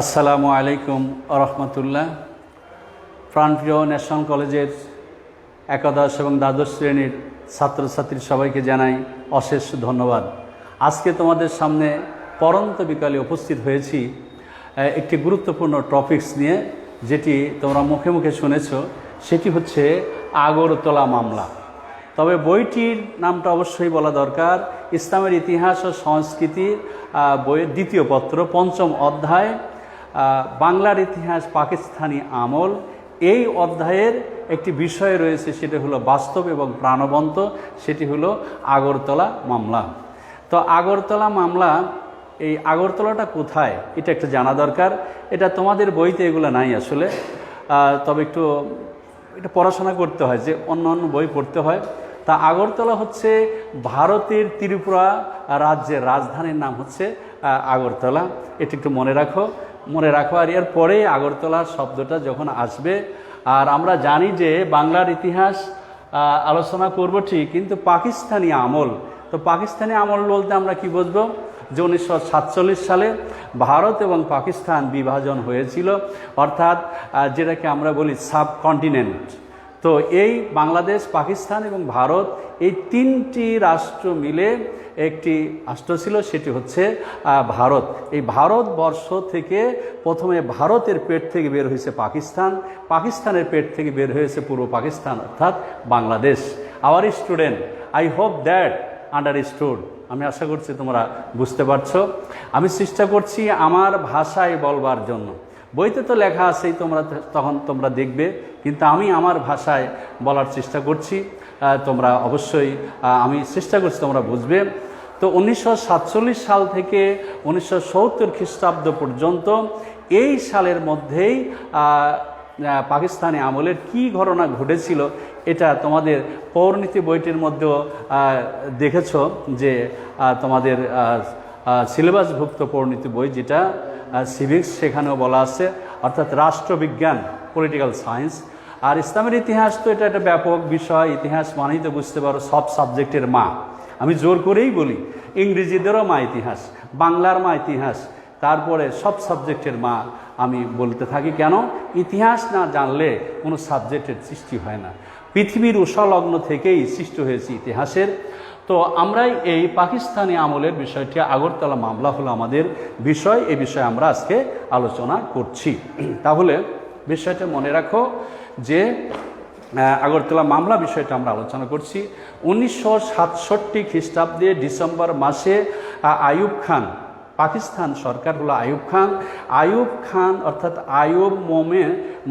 আসসালামু আলাইকুম রহমতুল্লাহ প্রাণপ্রিয় ন্যাশনাল কলেজের একাদশ এবং দ্বাদশ শ্রেণির ছাত্রছাত্রী সবাইকে জানাই অশেষ ধন্যবাদ। আজকে তোমাদের সামনে পরন্ত বিকালে উপস্থিত হয়েছি একটি গুরুত্বপূর্ণ টপিকস নিয়ে, যেটি তোমরা মুখে মুখে শুনেছ, সেটি হচ্ছে আগরতলা মামলা। তবে বইটির নামটা অবশ্যই বলা দরকার, ইসলামের ইতিহাস ও সংস্কৃতির বইয়ের দ্বিতীয় পত্র, পঞ্চম অধ্যায় বাংলার ইতিহাস পাকিস্তানি আমল। এই অধ্যায়ের একটি বিষয় রয়েছে, সেটি হলো বাস্তব এবং প্রাণবন্ত, সেটি হলো আগরতলা মামলা। তো আগরতলা মামলা, এই আগরতলাটা কোথায়? এটা একটু জানা দরকার। এটা তোমাদের বইতে এগুলো নাই আসলে। তবে একটু এটা পড়াশোনা করতে হয়, যে অন্য অন্য বই পড়তে হয়। তা আগরতলা হচ্ছে ভারতের ত্রিপুরা রাজ্যের রাজধানীর নাম হচ্ছে আগরতলা। এটি একটু মনে রাখো। মনে রাখো, আর এর পরে আগরতলা শব্দটা যখন আসবে, আর আমরা জানি যে বাংলার ইতিহাস আলোচনা করব ঠিক, কিন্তু পাকিস্তানি আমল, তো পাকিস্তানি আমল বলতে আমরা কি বুঝব? যে উনিশশো সাতচল্লিশ সালে ভারত এবং পাকিস্তান বিভাজন হয়েছিল, অর্থাৎ যেটাকে আমরা বলি সাবকন্টিনেন্ট। তো এই বাংলাদেশ, পাকিস্তান এবং ভারত এই তিনটি রাষ্ট্র মিলে একটি রাষ্ট্র ছিল, সেটি হচ্ছে ভারত। এই ভারতবর্ষ থেকে প্রথমে ভারতের পেট থেকে বের হয়েছে পাকিস্তান। পাকিস্তানের পেট থেকে বের হয়েছে পূর্ব পাকিস্তান, অর্থাৎ Bangladesh. Our student I hope that under understood আমি আশা করছি তোমরা বুঝতে পারছ। আমি চেষ্টা করছি আমার ভাষায় বলবার জন্য। বইতে তো লেখা আছেই, তোমরা তখন তোমরা দেখবে। কিন্তু আমি আমার ভাষায় বলার চেষ্টা করছি তোমরা অবশ্যই আমি চেষ্টা করছি তোমরা বুঝবে। তো উনিশশো সাতচল্লিশ সাল থেকে উনিশশো সত্তর খ্রিস্টাব্দ পর্যন্ত এই সালের মধ্যেই পাকিস্তানি আমলের কি ঘটনা ঘটেছিল, এটা তোমাদের পৌরনীতি বইটির মধ্যেও দেখেছ যে তোমাদের সিলেবাসভুক্ত পৌরনীতি বই যেটা সিভিক্স সেখানেও বলা আছে, অর্থাৎ রাষ্ট্রবিজ্ঞান পলিটিক্যাল সায়েন্স আর ইসলামের ইতিহাস তো এটা একটা ব্যাপক বিষয়, ইতিহাস মানেই তো বুঝতে পারো সব সাবজেক্টের মা। আমি জোর করেই বলি, ইংরেজিদেরও মা ইতিহাস, বাংলার মা ইতিহাস, তারপরে সব সাবজেক্টের মা আমি বলতে থাকি। কেন? ইতিহাস না জানলে কোনো সাবজেক্টের সৃষ্টি হয় না। পৃথিবীর উষালগ্ন থেকেই সৃষ্টি হয়েছে ইতিহাসের। তো আমরাই এই পাকিস্তানি আমলের বিষয়টি আগরতলা মামলা হলো আমাদের বিষয়, এ বিষয়ে আমরা আজকে আলোচনা করছি। তাহলে বিষয়টা মনে রাখো যে আগরতলা মামলা বিষয়টা আমরা আলোচনা করছি। উনিশশো সাতষট্টি খ্রিস্টাব্দে ডিসেম্বর মাসে আয়ুব খান, পাকিস্তান সরকার হলো আয়ুব খান। আয়ুব খান অর্থাৎ আয়ুব মোমে,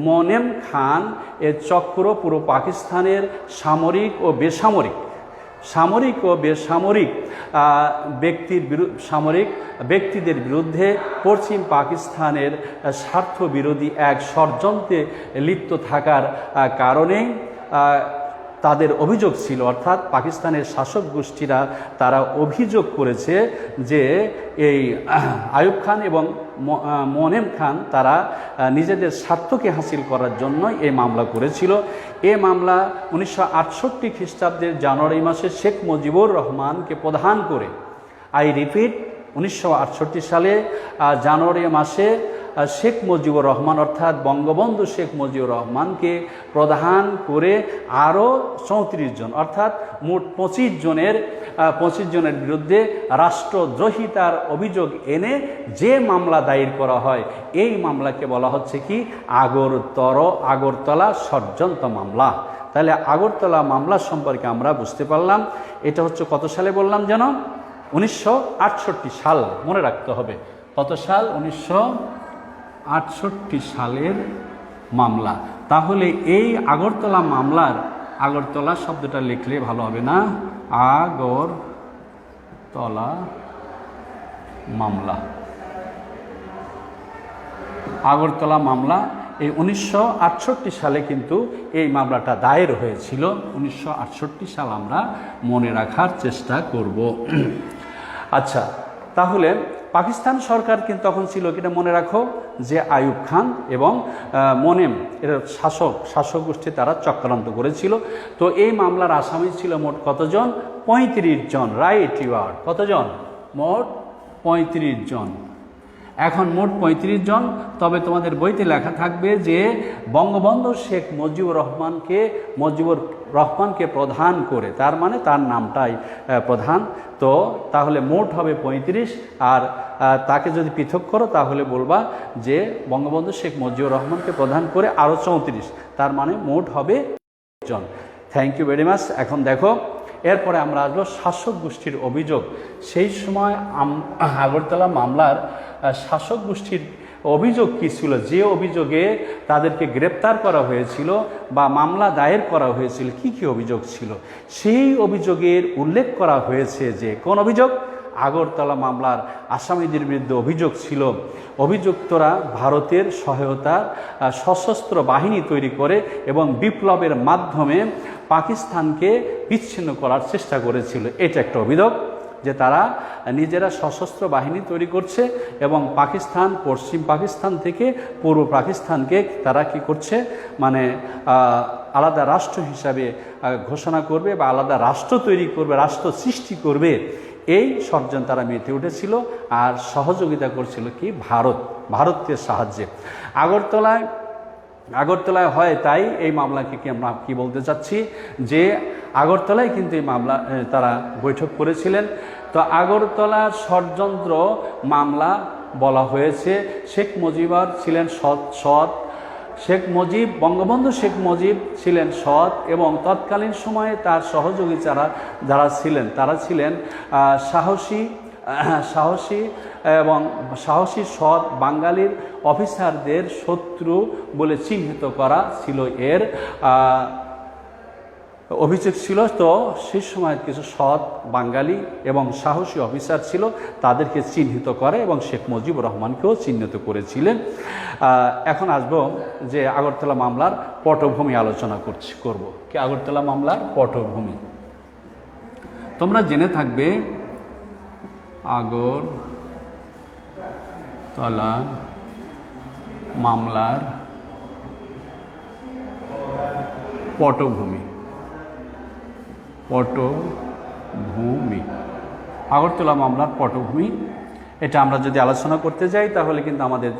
মনেম খান এর চক্র পুরো পাকিস্তানের সামরিক ও বেসামরিক সামরিক ও বেসামরিক ব্যক্তির সামরিক ব্যক্তিদের বিরুদ্ধে পশ্চিম পাকিস্তানের স্বার্থ বিরোধী এক ষড়যন্ত্রে লিপ্ত থাকার কারণে তাদের অভিযোগ ছিল, অর্থাৎ পাকিস্তানের শাসক গোষ্ঠীরা তারা অভিযোগ করেছে যে এই আয়ুব খান এবং মোনেম খান তারা নিজেদের স্বার্থকে হাসিল করার জন্য এই মামলা করেছিল। এ মামলা উনিশশো আটষট্টি খ্রিস্টাব্দের জানুয়ারি মাসে শেখ মুজিবুর রহমানকে প্রধান করে। আই রিপিট, উনিশশো আটষট্টি সালে জানুয়ারি মাসে শেখ মুজিবুর রহমান, অর্থাৎ বঙ্গবন্ধু শেখ মুজিবুর রহমানকে প্রধান করে আরও চৌত্রিশ জন, অর্থাৎ মোট পঁচিশ জনের পঁচিশ জনের বিরুদ্ধে রাষ্ট্রদ্রোহিতার অভিযোগ এনে যে মামলা দায়ের করা হয়, এই মামলাকে বলা হচ্ছে কি? আগরতর, আগরতলা ষড়যন্ত্র মামলা। তাহলে আগরতলা মামলা সম্পর্কে আমরা বুঝতে পারলাম, এটা হচ্ছে কত সালে বললাম যেন? উনিশশো আটষট্টি সাল, মনে রাখতে হবে। কত সাল? উনিশশো আটষট্টি সালের মামলা। তাহলে এই আগরতলা মামলার আগরতলা শব্দটা লিখলে ভালো হবে না? আগরতলা মামলা। আগরতলা মামলা, এই উনিশশো আটষট্টি সালে কিন্তু এই মামলাটা দায়ের হয়েছিল। উনিশশো আটষট্টি সাল আমরা মনে রাখার চেষ্টা করব। আচ্ছা তাহলে পাকিস্তান সরকার কিন্তু তখন ছিল কিনা মনে রাখো, যে আয়ুব খান এবং মনেম, এর শাসক শাসক গোষ্ঠী তারা চক্রান্ত করেছিল। তো এই মামলার আসামি ছিল মোট কতজন? পঁয়ত্রিশ জন। রাইট ইউয়ার কতজন? মোট পঁয়ত্রিশ জন। এখন মোট পঁয়ত্রিশ জন। তবে তোমাদের বইতে লেখা থাকবে যে, বঙ্গবন্ধু শেখ মুজিবুর রহমানকে মুজিবুর রহমানকে প্রধান করে। তার মানে তার নামটাই প্রধান। তো তাহলে মোট হবে পঁয়ত্রিশ। আর তাকে যদি পৃথক করো, তাহলে বলবা যে, বঙ্গবন্ধু শেখ মুজিবুর রহমানকে প্রধান করে আরও চৌত্রিশ। তার মানে মোট হবে জন। থ্যাংক ইউ ভেরি মাচ এখন দেখো এরপরে আমরা আসব শাসক গোষ্ঠীর অভিযোগ। সেই সময় আগরতলা মামলার শাসক গোষ্ঠীর অভিযোগ কী ছিল? যে অভিযোগে তাদেরকে গ্রেপ্তার করা হয়েছিল বা মামলা দায়ের করা হয়েছিল, কি কি অভিযোগ ছিল? সেই অভিযোগের উল্লেখ করা হয়েছে যে, কোন অভিযোগ? আগরতলা মামলার আসামিদের বিরুদ্ধে অভিযোগ ছিল। অভিযুক্তরা ভারতের সহায়তার সশস্ত্র বাহিনী তৈরি করে এবং বিপ্লবের মাধ্যমে পাকিস্তানকে বিচ্ছিন্ন করার চেষ্টা করেছিল। এটা একটা অভিযোগ যে তারা নিজেরা সশস্ত্র বাহিনী তৈরি করছে এবং পাকিস্তান, পশ্চিম পাকিস্তান থেকে পূর্ব পাকিস্তানকে তারা কি করছে মানে আলাদা রাষ্ট্র হিসাবে ঘোষণা করবে বা আলাদা রাষ্ট্র তৈরি করবে, রাষ্ট্র সৃষ্টি করবে, এই ষড়যন্ত্র তারা মেতে উঠেছিল। আর সহযোগিতা করছিল কি, ভারত, ভারতের সাহায্যে। আগরতলায় আগরতলায় হয় তাই এই মামলাকে কি আমরা কি বলতে চাচ্ছি? যে আগরতলায় কিন্তু এই মামলা তারা বৈঠক করেছিলেন। তো আগরতলার ষড়যন্ত্র মামলা বলা হয়েছে। শেখ মুজিবর ছিলেন সৎ সৎ। শেখ মুজিব, বঙ্গবন্ধু শেখ মুজিব ছিলেন সৎ এবং তৎকালীন সময়ে তার সহযোগী যারা যারা ছিলেন, তারা ছিলেন সাহসী সাহসী এবং সাহসী সৎ বাঙালির অফিসারদের শত্রু বলে চিহ্নিত করা ছিল এর অভিযোগ ছিল তো সেই সময় কিছু সৎ বাঙালি এবং সাহসী অফিসার ছিল তাদেরকে চিহ্নিত করে এবং শেখ মুজিবুর রহমানকেও চিহ্নিত করেছিলেন। এখন আসব যে আগরতলা মামলার পটভূমি আলোচনা করছি, করব। কি আগরতলা মামলার পটভূমি? তোমরা জেনে থাকবে আগরতলা মামলার পটভূমি। পটভূমি। আগরতলা মামলার পটভূমি এটা আমরা যদি আলোচনা করতে যাই, তাহলে কিন্তু আমাদের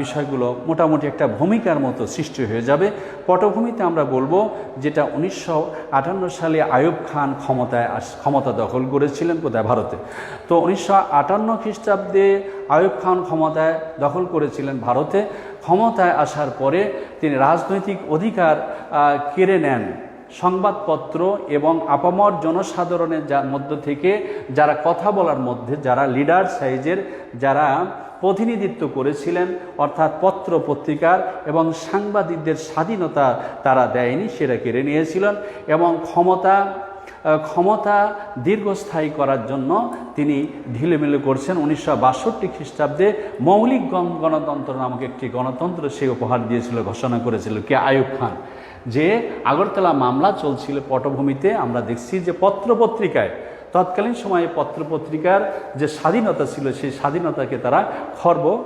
বিষয়গুলো মোটামুটি একটা ভূমিকার মতো সৃষ্টি হয়ে যাবে। পটভূমিতে আমরা বলব যেটা উনিশশো আটান্ন সালে আয়ুব খান ক্ষমতায় আস, ক্ষমতা দখল করেছিলেন কোথায়? ভারতে। তো উনিশশো আটান্ন খ্রিস্টাব্দে আয়ুব খান ক্ষমতায় দখল করেছিলেন ভারতে। ক্ষমতায় আসার পরে তিনি রাজনৈতিক অধিকার কেড়ে নেন। সংবাদপত্র এবং আপামর জনসাধারণের মধ্য থেকে যারা কথা বলার মধ্যে, যারা লিডার সাইজের, যারা প্রতিনিধিত্ব করেছিলেন, অর্থাৎ পত্র পত্রিকার এবং সাংবাদিকদের স্বাধীনতা তারা দেয়নি, সেটা কেড়ে নিয়েছিলেন এবং ক্ষমতা ক্ষমতা দীর্ঘস্থায়ী করার জন্য তিনি ঢিলেমিলে করছেন। উনিশশো বাষট্টি খ্রিস্টাব্দে মৌলিক গণ- গণতন্ত্র নামক একটি গণতন্ত্র সে উপহার দিয়েছিল, ঘোষণা করেছিল কে আয়ুব খান। যে আগরতলা মামলা চলছিল পটভূমিতে, আমরা দেখছি যে পত্রপত্রিকায়, তৎকালীন সময়ে পত্রপত্রিকার যে স্বাধীনতা ছিল, সেই স্বাধীনতাকে তারা খর্ব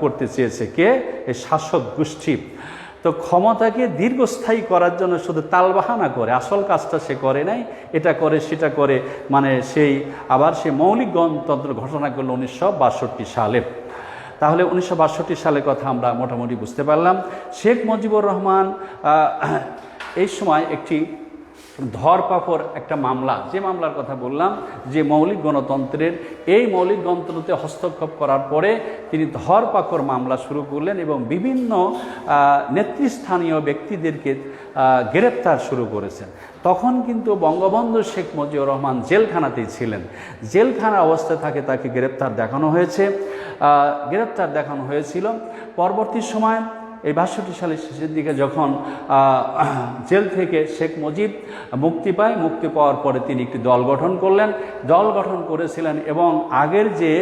করতে চেয়েছে। কে? এই শাসক গোষ্ঠী। তো ক্ষমতাকে দীর্ঘস্থায়ী করার জন্য শুধু তালবাহানা করে, আসল কাজটা সে করে নাই, এটা করে, সেটা করে মানে সেই আবার সেই মৌলিক গণতন্ত্র ঘটনাগুলো করল উনিশশো বাষট্টি সালে। তাহলে উনিশশো বাষট্টি সালের কথা আমরা মোটামুটি বুঝতে পারলাম। শেখ মুজিবুর রহমান এই সময় একটি ধরপাকড় একটা মামলা। যে মামলার কথা বললাম, যে মৌলিক গণতন্ত্রের, এই মৌলিক গণতন্ত্রতে হস্তক্ষেপ করার পরে তিনি ধরপাকড় মামলা শুরু করলেন এবং বিভিন্ন নেতৃস্থানীয় ব্যক্তিদেরকে গ্রেপ্তার শুরু করেছেন। তখন কিন্তু বঙ্গবন্ধু শেখ মুজিবুর রহমান জেলখানাতেই ছিলেন। জেলখানা অবস্থায় থাকে তাকে গ্রেপ্তার দেখানো হয়েছে। গ্রেপ্তার দেখানো হয়েছিল। পরবর্তী সময় এই বাষট্টি সালের শেষের দিকে যখন জেল থেকে শেখ মুজিব মুক্তি পায়, মুক্তি পাওয়ার পরে তিনি একটি দল গঠন করলেন। দল গঠন করেছিলেন এবং আগের যে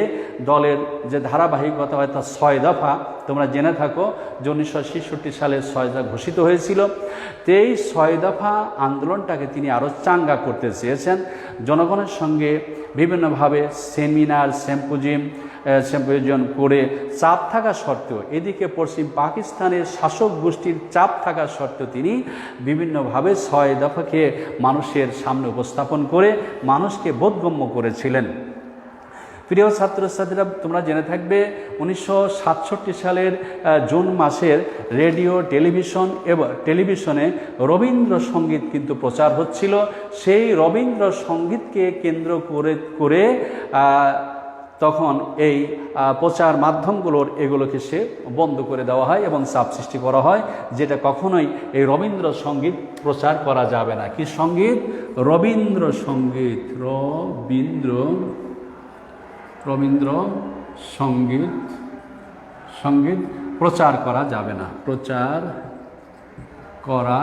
দলের যে ধারাবাহিকতা হয় তা ছয় দফা, তোমরা জেনে থাকো যে উনিশশো ছেষট্টি সালে ছয় দফা ঘোষিত হয়েছিল। তো এই ছয় দফা আন্দোলনটাকে তিনি আরও চাঙ্গা করতে চেয়েছেন। জনগণের সঙ্গে বিভিন্নভাবে সেমিনার, সেম্পোজিয়াম সেম্পোজিয়ন করে চাপ থাকা সত্ত্বেও, এদিকে পশ্চিম পাকিস্তানের শাসক গোষ্ঠীর চাপ থাকা সত্ত্বেও তিনি বিভিন্নভাবে ছয় দফাকে মানুষের সামনে উপস্থাপন করে মানুষকে বোধগম্য করেছিলেন। প্রিয় ছাত্রছাত্রীরা, তোমরা জেনে থাকবে, উনিশশো সাতষট্টি সালের জুন মাসের রেডিও, টেলিভিশন এবং টেলিভিশনে রবীন্দ্রসঙ্গীত কিন্তু প্রচার হচ্ছিল। সেই রবীন্দ্রসঙ্গীতকে কেন্দ্র করে করে তখন এই প্রচার মাধ্যমগুলোর এগুলোকে সে বন্ধ করে দেওয়া হয় এবং চাপ সৃষ্টি করা হয়, যেটা কখনোই এই রবীন্দ্রসঙ্গীত প্রচার করা যাবে না। কি সংগীত? রবীন্দ্রসঙ্গীত রবীন্দ্র রবীন্দ্র সংগীত সংগীত প্রচার করা যাবে না। প্রচার করা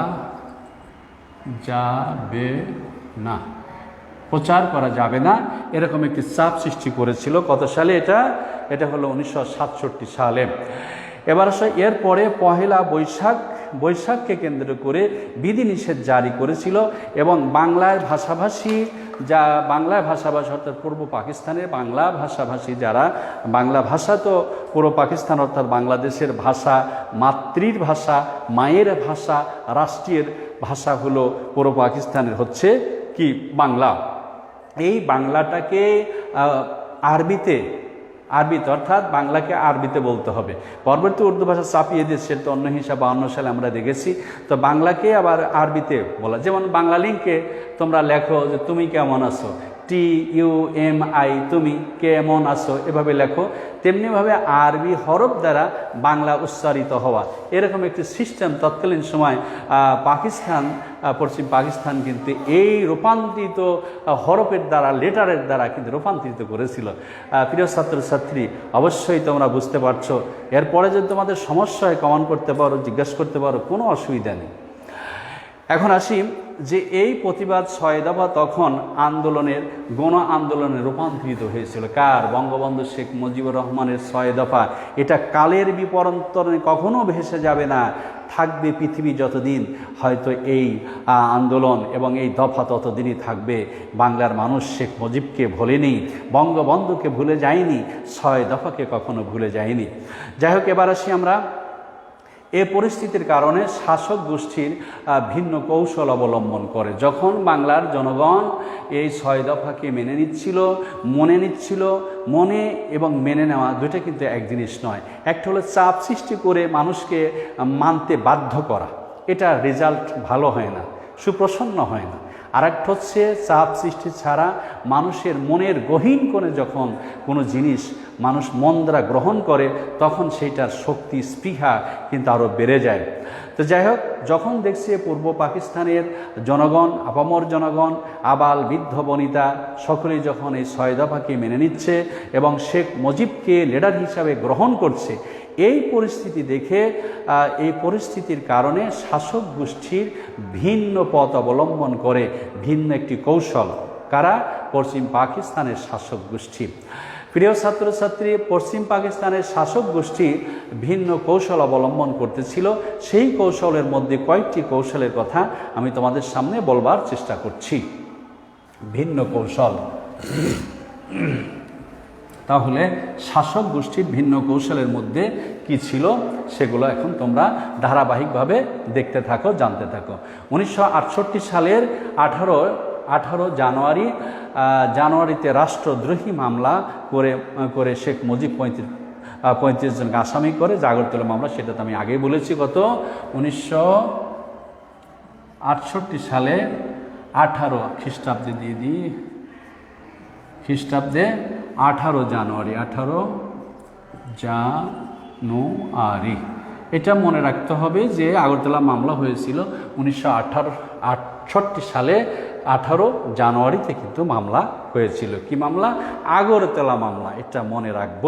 যাবে না। প্রচার করা যাবে না। এরকম একটি চাপ সৃষ্টি করেছিল। কত সালে এটা? এটা হলো উনিশশো সাতষট্টি সালে। এবার আসলে এরপরে পহেলা বৈশাখ, বৈশাখকে কেন্দ্র করে বিধিনিষেধ জারি করেছিল এবং বাংলার ভাষাভাষী যা বাংলা ভাষাভাষী অর্থাৎ পূর্ব পাকিস্তানের বাংলা ভাষাভাষী যারা, বাংলা ভাষা তো পূর্ব পাকিস্তান অর্থাৎ বাংলাদেশের ভাষা, মাতৃর ভাষা, মায়ের ভাষা রাষ্ট্রের ভাষা হলো পূর্ব পাকিস্তানের হচ্ছে কি? বাংলা। এই বাংলাটাকে আরবিতে আরবিতে, অর্থাৎ বাংলাকে আরবিতে বলতে হবে। পরবর্তী উর্দু ভাষা চাপিয়ে দিয়েছে তো অন্য হিসাব বাহান্ন সালে আমরা দেখেছি। তো বাংলাকে আবার আরবিতে বলা যেমন বাংলা লিঙ্কে তোমরা লেখো যে, তুমি কেমন আছো? টি ইউ এম আই তুমি কেমন আছো? এভাবে লেখো। তেমনিভাবে আরবি হরফ দ্বারা বাংলা উচ্চারিত হওয়া। এরকম একটি সিস্টেম তৎকালীন সময় পাকিস্তান পশ্চিম পাকিস্তান কিন্তু এই রূপান্তরিত হরফের দ্বারা, লেটারের দ্বারা কিন্তু রূপান্তরিত করেছিল। প্রিয় ছাত্রছাত্রী, অবশ্যই তোমরা বুঝতে পারছ। এরপরে যদি তোমাদের সমস্যায় কমান করতে পারো, জিজ্ঞাসা করতে পারো, কোনো অসুবিধা নেই। এখন আসি যে এই প্রতিবাদ ছয় দফা তখন আন্দোলনের, গণ আন্দোলনে রূপান্তরিত হয়েছিল। কার? বঙ্গবন্ধু শেখ মুজিবুর রহমানের ছয় দফা। এটা কালের বিপরন্তরণে কখনো ভেসে যাবে না। থাকবে পৃথিবী যতদিন হয়তো এই আন্দোলন এবং এই দফা ততদিনই থাকবে। বাংলার মানুষ শেখ মুজিবকে ভোলেনি, বঙ্গবন্ধুকে ভুলে যায়নি, ছয় দফাকে কখনো ভুলে যায়নি। যাই হোক, এবার আসি আমরা এ পরিস্থিতির কারণে শাসক গোষ্ঠীর ভিন্ন কৌশল অবলম্বন করে। যখন বাংলার জনগণ এই ছয় দফাকে মেনে নিচ্ছিল, মনে নিচ্ছিল, মনে এবং মেনে নেওয়া দুইটা কিন্তু এক জিনিস নয়। একটা হলো চাপ সৃষ্টি করে মানুষকে মানতে বাধ্য করা। এটা রেজাল্ট ভালো হয় না, সুপ্রসন্ন হয় না। আর একটা হচ্ছে চাপ সৃষ্টি ছাড়া মানুষের মনের গহীন করে যখন কোনো জিনিস মানুষ মন দ্বারা গ্রহণ করে, তখন সেইটার শক্তি, স্পৃহা কিন্তু আরও বেড়ে যায়। তো যাই হোক, যখন দেখছি পূর্ব পাকিস্তানের জনগণ, আপামর জনগণ, আবাল, বৃদ্ধ, বনিতা, সকলেই যখন এই ছয় দফাকে মেনে নিচ্ছে এবং শেখ মুজিবকে লিডার হিসাবে গ্রহণ করছে এই পরিস্থিতি দেখে এই পরিস্থিতির কারণে শাসক গোষ্ঠীর ভিন্ন পথ অবলম্বন করে ভিন্ন একটি কৌশল। কারা? পশ্চিম পাকিস্তানের শাসক গোষ্ঠী। প্রিয় ছাত্রছাত্রী, পশ্চিম পাকিস্তানের শাসক গোষ্ঠী ভিন্ন কৌশল অবলম্বন করতেছিল। সেই কৌশলের মধ্যে কয়েকটি কৌশলের কথা আমি তোমাদের সামনে বলবার চেষ্টা করছি। ভিন্ন কৌশল। তাহলে শাসক গোষ্ঠীর ভিন্ন কৌশলের মধ্যে কি ছিল সেগুলো এখন তোমরা ধারাবাহিকভাবে দেখতে থাকো, জানতে থাকো। উনিশশো আটষট্টি সালের আঠারো আঠারো জানুয়ারি জানুয়ারিতে রাষ্ট্রদ্রোহী মামলা করে করে শেখ মুজিব পঁয়ত্রিশ পঁয়ত্রিশ জনকে আসামি করে জাগরতলা মামলা, সেটা তো আমি আগেই বলেছি গত উনিশশো আটষট্টি সালে আঠারো খ্রিস্টাব্দে দিয়ে দিই, খ্রিস্টাব্দে আঠারো জানুয়ারি আঠারো জানুয়ারি। এটা মনে রাখতে হবে যে আগরতলা মামলা হয়েছিল উনিশশো আঠারো সালে আঠারো জানুয়ারিতে কিন্তু মামলা হয়েছিল। কি মামলা? আগরতলা মামলা, এটা মনে রাখব।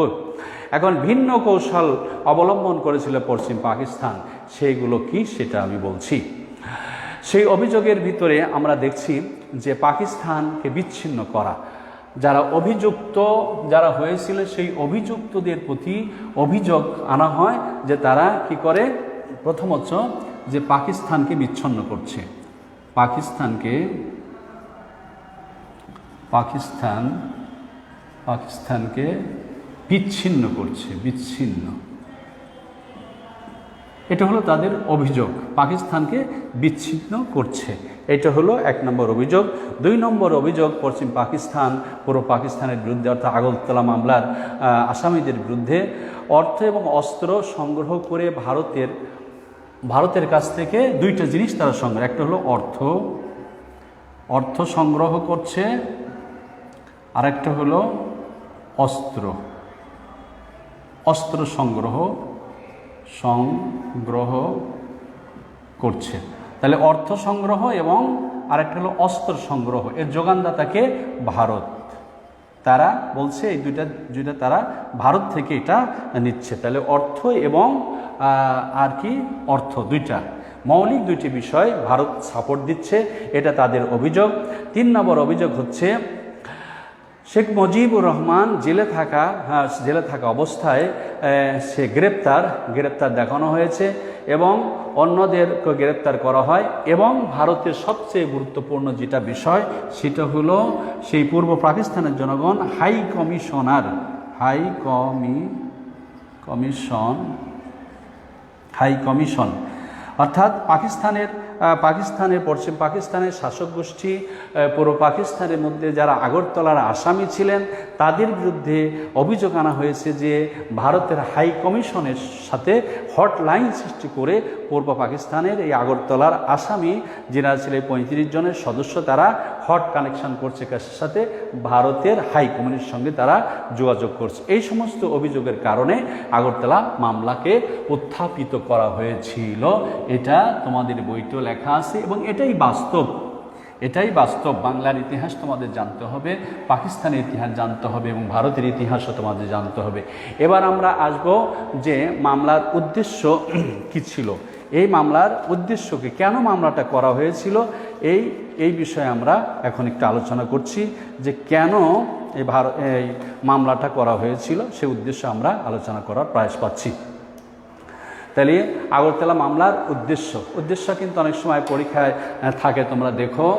এখন ভিন্ন কৌশল অবলম্বন করেছিল পশ্চিম পাকিস্তান, সেইগুলো কি সেটা আমি বলছি। সেই অভিযোগের ভিতরে আমরা দেখছি যে পাকিস্তানকে বিচ্ছিন্ন করা যারা অভিযুক্ত, যারা হয়েছিল সেই অভিযুক্তদের প্রতি অভিযোগ আনা হয় যে তারা কি করে? প্রথমত যে পাকিস্তানকে বিচ্ছন্ন করছে। পাকিস্তানকে, পাকিস্তান, পাকিস্তানকে বিচ্ছিন্ন করছে, বিচ্ছিন্ন। এটা হলো তাদের অভিযোগ। পাকিস্তানকে বিচ্ছিন্ন করছে। এটা হলো এক নম্বর অভিযোগ। দুই নম্বর অভিযোগ, পশ্চিম পাকিস্তান পুরো পাকিস্তানের বিরুদ্ধে, অর্থাৎ আগরতলা মামলার আসামিদের বিরুদ্ধে অর্থ এবং অস্ত্র সংগ্রহ করে ভারতের ভারতের কাছ থেকে দুইটা জিনিস তারা সংগ্রহ, একটা হলো অর্থ অর্থ সংগ্রহ করছে, আরেকটা হলো অস্ত্র। অস্ত্র সংগ্রহ সংগ্রহ করছে। তাহলে অর্থ সংগ্রহ এবং আরেকটা হলো অস্ত্র সংগ্রহ। এর যোগানদাতাকে ভারত। তারা বলছে এই দুইটা দুইটা তারা ভারত থেকে এটা নিচ্ছে। তাহলে অর্থ এবং আর কি অর্থ দুইটা। মৌলিক দুইটি বিষয় ভারত সাপোর্ট দিচ্ছে, এটা তাদের অভিযোগ। তিন নম্বর অভিযোগ হচ্ছে শেখ মুজিবুর রহমান জেলে থাকা হ্যাঁ, জেলে থাকা অবস্থায় সে গ্রেপ্তার গ্রেপ্তার দেখানো হয়েছে এবং অন্যদেরকে গ্রেপ্তার করা হয় এবং ভারতের সবচেয়ে গুরুত্বপূর্ণ যেটা বিষয় সেটা হলো সেই পূর্ব পাকিস্তানের জনগণ হাই কমিশনার হাই কমি কমিশন হাই কমিশন অর্থাৎ পাকিস্তানের পাকিস্তানের পশ্চিম পাকিস্তানের শাসক গোষ্ঠী পুরো পাকিস্তানের মধ্যে যারা আগরতলার আসামি ছিলেন, তাদের বিরুদ্ধে অভিযোগ আনা হয়েছে যে ভারতের হাই কমিশনের সাথে হটলাইন সৃষ্টি করে পূর্ব পাকিস্তানের এই আগরতলার আসামি যারা ছিলেন পঁয়ত্রিশ জনের সদস্য, তারা হট কানেকশন করছে কাছের সাথে ভারতের হাই কমিশনের সঙ্গে তারা যোগাযোগ করছে। এই সমস্ত অভিযোগের কারণে আগরতলা মামলাকে উত্থাপিত করা হয়েছিল। এটা তোমাদের বইতেও লেখা আছে এবং এটাই বাস্তব। এটাই বাস্তব। বাংলার ইতিহাস তোমাদের জানতে হবে, পাকিস্তানের ইতিহাস জানতে হবে এবং ভারতের ইতিহাসও তোমাদের জানতে হবে। এবার আমরা আসব যে মামলার উদ্দেশ্য কি ছিল। এই মামলার উদ্দেশ্য কি? কেন মামলাটা করা হয়েছিল? এই এই বিষয়ে আমরা এখন একটু আলোচনা করছি যে কেন এই ভারত এই মামলাটা করা হয়েছিল, সে উদ্দেশ্য আমরা আলোচনা করার প্রয়াস পাচ্ছি। তাহলে আগরতলা মামলার উদ্দেশ্য। উদ্দেশ্য কিন্তু অনেক সময় পরীক্ষায় থাকে, তোমরা দেখো।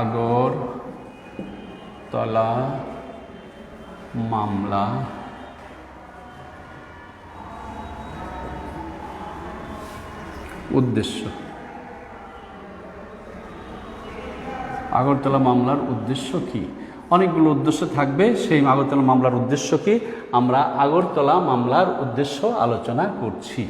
আগরতলা মামলা উদ্দেশ্য। আগরতলা মামলার উদ্দেশ্য কি? অনেকগুলো উদ্দেশ্য থাকবে। সেই আগরতলা মামলার উদ্দেশ্য কি? আমরা আগরতলা মামলার উদ্দেশ্য আলোচনা করছি।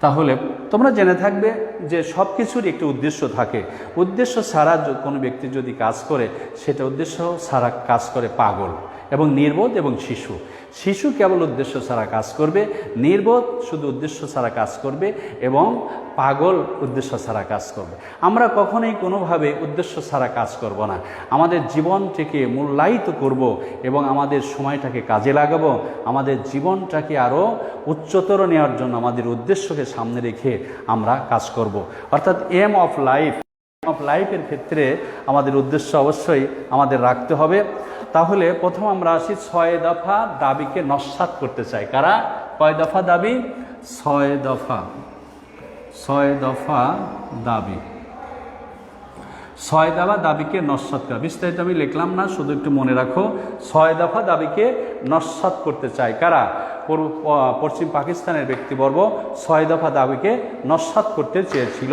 তাহলে তোমরা জেনে থাকবে যে সব কিছুর একটি উদ্দেশ্য থাকে। উদ্দেশ্য ছাড়া কোনো ব্যক্তি যদি কাজ করে, সেটা উদ্দেশ্য ছাড়া কাজ করে পাগল। এবং নির্বোধ এবং শিশু। শিশু কেবল উদ্দেশ্য ছাড়া কাজ করবে, নির্বোধ শুধু উদ্দেশ্য ছাড়া কাজ করবে এবং পাগল উদ্দেশ্য ছাড়া কাজ করবে। আমরা কখনোই কোনোভাবে উদ্দেশ্য ছাড়া কাজ করব না। আমাদের জীবনটিকে মূল্যায়িত করব এবং আমাদের সময়টাকে কাজে লাগাবো। আমাদের জীবনটাকে আরও উচ্চতর নেওয়ার জন্য আমাদের উদ্দেশ্যকে সামনে রেখে আমরা কাজ করব। অর্থাৎ এম অফ লাইফ অফ লাইফের ক্ষেত্রে আমাদের উদ্দেশ্য অবশ্যই আমাদের রাখতে হবে। তাহলে প্রথম আমরা আসি ছয় দফা দাবিকে নস্বাত করতে চাই। কারা? কয় দফা দাবি? ছয় দফা। ছয় দফা দাবি। ছয় দফা দাবিকে নস্বাত করা। বিস্তারিত আমি লিখলাম না, শুধু একটু মনে রাখো। ছয় দফা দাবিকে নস্বাত করতে চায় কারা? পশ্চিম পাকিস্তানের ব্যক্তিবর্গ। ছয় দফা দাবিকে নস্বাত করতে চেয়েছিল।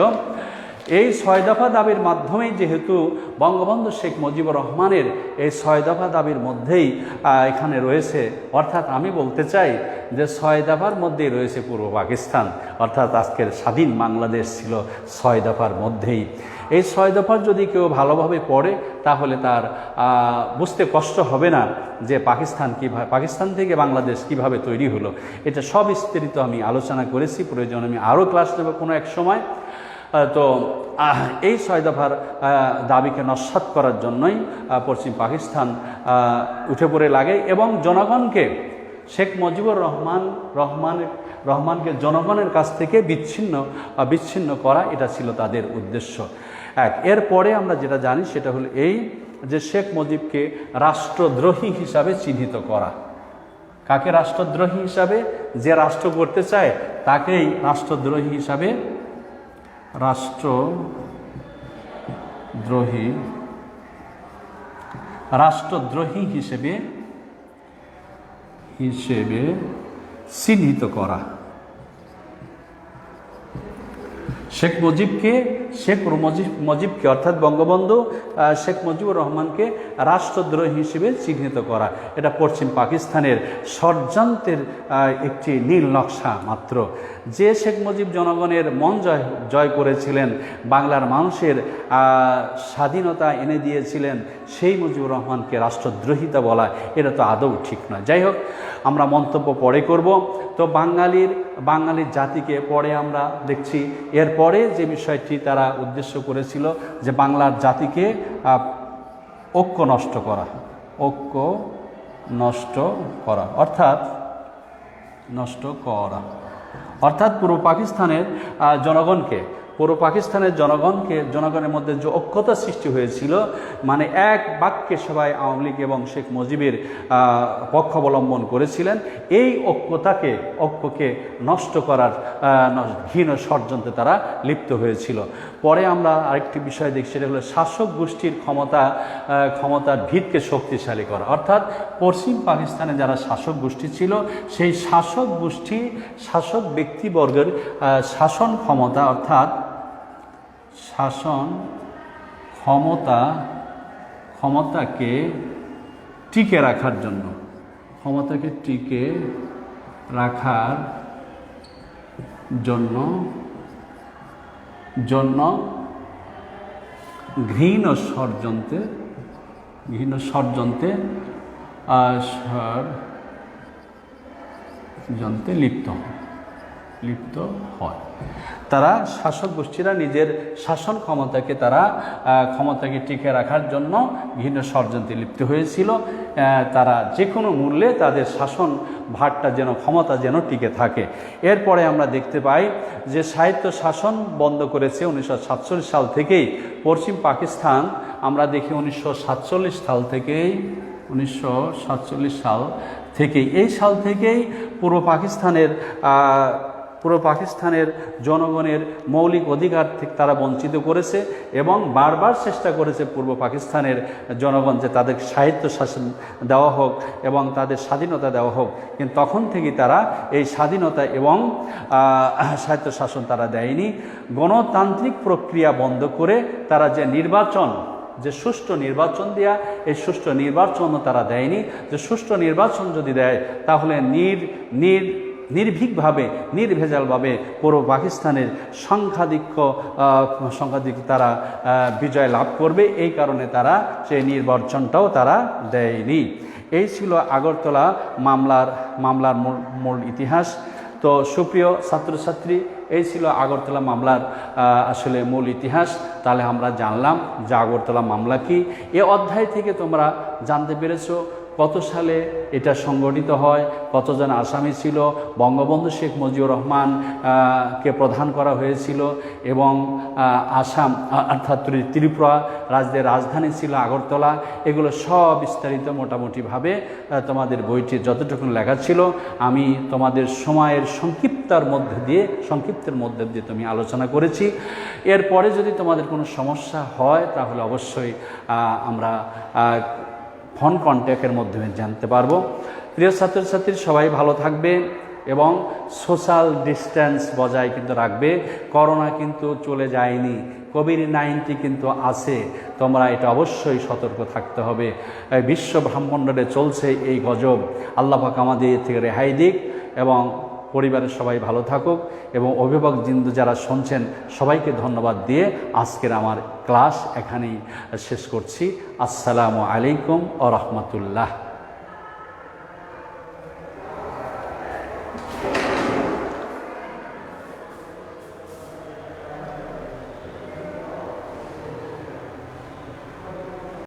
এই ছয় দফা দাবির মাধ্যমেই যেহেতু বঙ্গবন্ধু শেখ মুজিবুর রহমানের এই ছয় দফা দাবির মধ্যেই এখানে রয়েছে, অর্থাৎ আমি বলতে চাই যে ছয় দফার মধ্যেই রয়েছে পূর্ব পাকিস্তান, অর্থাৎ আজকের স্বাধীন বাংলাদেশ ছিল ছয় দফার মধ্যেই। এই ছয় দফার যদি কেউ ভালোভাবে পড়ে, তাহলে তার বুঝতে কষ্ট হবে না যে পাকিস্তান কীভাবে, পাকিস্তান থেকে বাংলাদেশ কীভাবে তৈরি হলো। এটা সব বিস্তারিত আমি আলোচনা করেছি, প্রয়োজন আমি আরও ক্লাস নেব কোনো এক সময়। তো এই ছয় দফার দাবিকে নস্বাত করার জন্যই পশ্চিম পাকিস্তান উঠে পড়ে লাগে এবং জনগণকে, শেখ মুজিবুর রহমান রহমান, রহমানকে জনগণের কাছ থেকে বিচ্ছিন্ন বিচ্ছিন্ন করা এটা ছিল তাদের উদ্দেশ্য। এক, এরপরে আমরা যেটা জানি সেটা হলো এই যে শেখ মুজিবকে রাষ্ট্রদ্রোহী হিসাবে চিহ্নিত করা। কাকে রাষ্ট্রদ্রোহী হিসাবে? যে রাষ্ট্র করতে চায়, তাকেই রাষ্ট্রদ্রোহী হিসাবে রাষ্ট্রদ্রোহী রাষ্ট্রদ্রোহী হিসেবে হিসেবে চিহ্নিত করা। শেখ মুজিবকে শেখ মুজিব, মুজিবকে, অর্থাৎ বঙ্গবন্ধু শেখ মুজিবুর রহমানকে রাষ্ট্রদ্রোহী হিসেবে চিহ্নিত করা। এটা পশ্চিম পাকিস্তানের ষড়যন্ত্রের একটি নীল নকশা মাত্র। যে শেখ মুজিব জনগণের মন জয় জয় করেছিলেন, বাংলার মানুষের স্বাধীনতা এনে দিয়েছিলেন, সেই মুজিবুর রহমানকে রাষ্ট্রদ্রোহিতা বলা, এটা তো আদৌ ঠিক নয়। যাই হোক আমরা মন্তব্য পরে করব। তো বাঙালির বাঙালির জাতিকে পরে আমরা দেখছি। এরপরে যে বিষয়টি তারা উদ্দেশ্য করেছিল যে বাংলার জাতিকে ঐক্য নষ্ট করা, ঐক্য নষ্ট করা, অর্থাৎ নষ্ট করা। অর্থাৎ পূর্ব পাকিস্তানের জনগণকে পূর্ব পাকিস্তানের জনগণকে জনগণের মধ্যে যে ঐক্যতা সৃষ্টি হয়েছিল মানে এক বাক্যে সবাই আওয়ামী লীগ এবং শেখ মুজিবের পক্ষ অবলম্বন করেছিলেন এই ঐক্যতাকে ঐক্যকে নষ্ট করার আহ, ন- ষড়যন্ত্রে তারা লিপ্ত হয়েছিল। পরে আমরা আরেকটি বিষয় দেখি সেটা হলো শাসক গোষ্ঠীর ক্ষমতা ক্ষমতার ভিতকে শক্তিশালী করা। অর্থাৎ পশ্চিম পাকিস্তানে যারা শাসক গোষ্ঠী ছিল সেই শাসক গোষ্ঠী শাসক ব্যক্তিবর্গের শাসন ক্ষমতা অর্থাৎ শাসন ক্ষমতা, ক্ষমতাকে টিকে রাখার জন্য। ক্ষমতাকে টিকে রাখার জন্য জন্য ঘৃণ ষড়যন্ত্রে ঘৃণ ষড়যন্ত্রে ষড়যন্ত্রে লিপ্ত হয়। লিপ্ত হয়। তারা শাসক গোষ্ঠীরা নিজের শাসন ক্ষমতাকে তারা ক্ষমতাকে টিকে রাখার জন্য ভিন্ন ষড়যন্ত্রে লিপ্ত হয়েছিল। তারা যে কোনো মূল্যে তাদের শাসন ভারটা যেন, ক্ষমতা যেন টিকে থাকে। এরপরে আমরা দেখতে পাই যে সাহিত্য শাসন বন্ধ করেছে উনিশশো সাতচল্লিশ সাল থেকেই। পশ্চিম পাকিস্তান, আমরা দেখি উনিশশো সাতচল্লিশ সাল থেকেই, উনিশশো সাতচল্লিশ সাল থেকেই। এই সাল থেকেই পূর্ব পাকিস্তানের পূর্ব পাকিস্তানের জনগণের মৌলিক অধিকার থেকে তারা বঞ্চিত করেছে এবং বারবার চেষ্টা করেছে পূর্ব পাকিস্তানের জনগণ যে তাদের সাহিত্য শাসন দেওয়া হোক এবং তাদের স্বাধীনতা দেওয়া হোক। কিন্তু তখন থেকেই তারা এই স্বাধীনতা এবং সাহিত্য শাসন তারা দেয়নি। গণতান্ত্রিক প্রক্রিয়া বন্ধ করে তারা যে নির্বাচন, যে সুষ্ঠু নির্বাচন দেয়া, এই সুষ্ঠু নির্বাচনও তারা দেয়নি। যে সুষ্ঠু নির্বাচন যদি দেয়, তাহলে নির নির নির্ভীকভাবে নির্ভেজালভাবে পূর্ব পাকিস্তানের সংখ্যাধিক্য আহ, সংখ্যাধিক্য তারা বিজয় লাভ করবে। এই কারণে তারা সেই নির্বাচনটাও তারা দেয়নি। এই ছিল আগরতলা মামলার মামলার মূল মূল ইতিহাস। তো সুপ্রিয় ছাত্রছাত্রী এই ছিল আগরতলা মামলার আসলে মূল ইতিহাস। তাহলে আমরা জানলাম যে আগরতলা মামলা কি। এ অধ্যায় থেকে তোমরা জানতে পেরেছ কত সালে এটা সংগঠিত হয়, কতজন আসামি ছিল, বঙ্গবন্ধু শেখ মুজিবুর রহমান কে প্রধান করা হয়েছিল এবং আসাম অর্থাৎ ত্রিপুরা রাজ্যের রাজধানী ছিল আগরতলা। এগুলো সব বিস্তারিত মোটামুটিভাবে তোমাদের বইটি যতটুকু লেখা ছিল, আমি তোমাদের সময়ের সংক্ষিপ্তার মধ্যে দিয়ে, সংক্ষিপ্তের মধ্যে দিয়ে তুমি আলোচনা করেছি। এরপরে যদি তোমাদের কোনো সমস্যা হয়, তাহলে অবশ্যই আমরা ফোন কন্ট্যাক্টের মাধ্যমে জানতে পারব। প্রিয় ছাত্রছাত্রী, সবাই ভালো থাকবে এবং সোশ্যাল ডিস্ট্যান্স বজায় কিন্তু রাখবে। করোনা কিন্তু চলে যায়নি কোভিড নাইনটি কিন্তু আছে, তোমরা এটা অবশ্যই সতর্ক থাকতে হবে। বিশ্ব ব্রহ্মাণ্ডে চলছে এই গজব। আল্লাহ পাক আমাদের থেকে রেহাই দিক এবং পরিবারের সবাই ভালো থাকুক এবং অভিভাবক জিন্দু যারা শুনছেন, সবাইকে ধন্যবাদ দিয়ে আজকের আমার ক্লাস এখানেই শেষ করছি। আসসালামু আলাইকুম ও রহমতুল্লাহ।